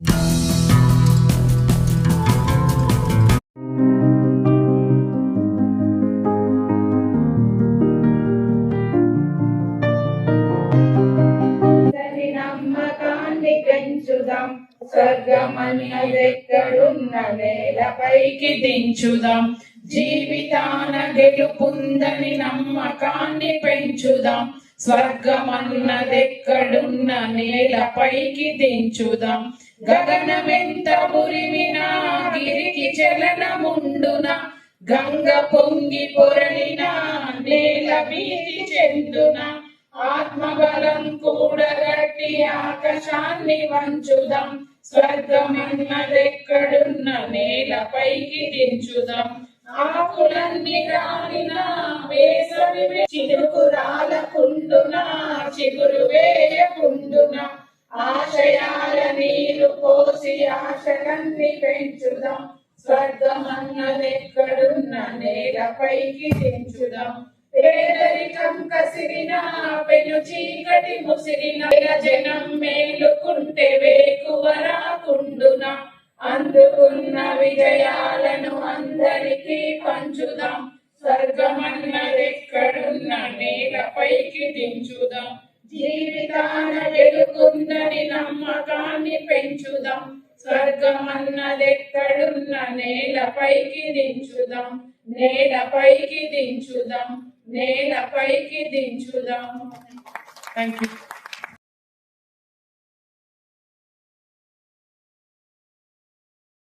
అందరి నమ్మకాన్ని పెంచుదాం నేలపైకి దించుదాం. జీవితాన గెలుపుందని నమ్మకాన్ని పెంచుదాం స్వర్గమన్నదెక్కడున్న నేలపైకి దించుదాం. గగనమెంత ఉరిమినా గిరికి చలనముండున గంగ పొంగి పొరలినా నేల భీతి చెందున ఆత్మబలం కూడగట్టి ఆకాశాన్ని వంచుదాం. స్వర్గమన్నదెక్కడున్న నేలపైకి దించుదాం. ఆకులన్నీ రాలిన వేసవి చిరుకు రాలకుండునా చిగురు వేయకుండా పోసి పెంచుదాం స్వర్గమన్నదెక్కడున్న నేలపైకి దించుదాం. పేదరికం కసిరిన పెను చీకటి ముసిరిన జనం మేలుకుంటే వేకువరాకుండున అందుకున్న విజయాలను అందరికీ పంచుదాం. స్వర్గమన్నదెక్కడున్న నేలపైకి దించుదాం. జీవితాన వెలుగుందని నమ్మకాన్ని పెంచుదాం. స్వర్గమన్నదెక్కడున్న నేలపైకి దించుదాం నేలపైకి దించుదాం నేలపైకి దించుదాం. Thank you